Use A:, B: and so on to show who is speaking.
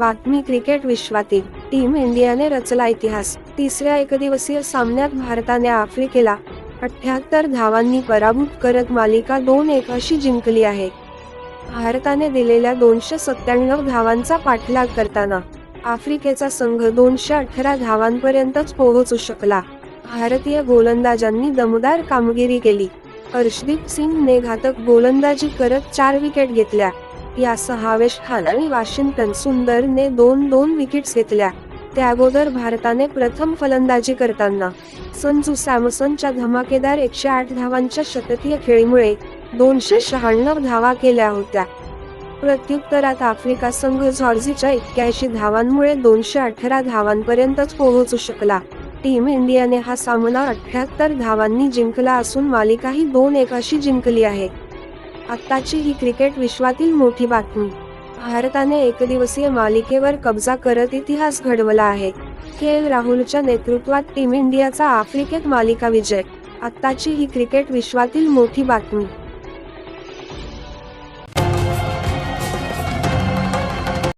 A: बातमी क्रिकेट विश्वातील टीम इंडियाने रचला इतिहास. तिसऱ्या एकदिवसीय सामन्यात भारताने आफ्रिकेला अठ्याहत्तर धावांनी पराभूत करत मालिका दोन एक अशी जिंकली आहे. भारताने दिलेल्या दोनशे सत्त्याण्णव धावांचा पाठलाग करताना आफ्रिकेचा संघ दोनशे अठरा धावांपर्यंतच पोहोचू शकला. भारतीय गोलंदाजांनी दमदार कामगिरी केली. हर्षदीप सिंगने घातक गोलंदाजी करत चार विकेट घेतल्या. या सहावेश खान आणि वॉशिंग्टन सुंदरने दोन दोन विकेट्स घेतल्या. त्याअगोदर भारताने प्रथम फलंदाजी करताना संजू सॅमसनच्या धमाकेदार एकशे आठ धावांच्या शतकीय खेळीमुळे दोनशे शहाण्णव धावा केल्या होत्या. प्रत्युत्तरात आफ्रिका संघ झॉर्झीच्या एक्क्याऐंशी धावांमुळे दोनशे अठरा धावांपर्यंतच पोहोचू शकला. टीम इंडियाने हा सामना अठ्याहत्तर धावांनी जिंकला असून मालिकाही दोन एक अशी जिंकली आहे. आत्ताची ही क्रिकेट विश्वातील मोठी बातमी. भारताने एकदिवसीय मालिकेवर कब्जा करत इतिहास घडवला आहे. के एल राहुलच्या नेतृत्वात टीम इंडियाचा आफ्रिकेत मालिका विजय. आत्ताची ही क्रिकेट विश्वातील मोठी बातमी.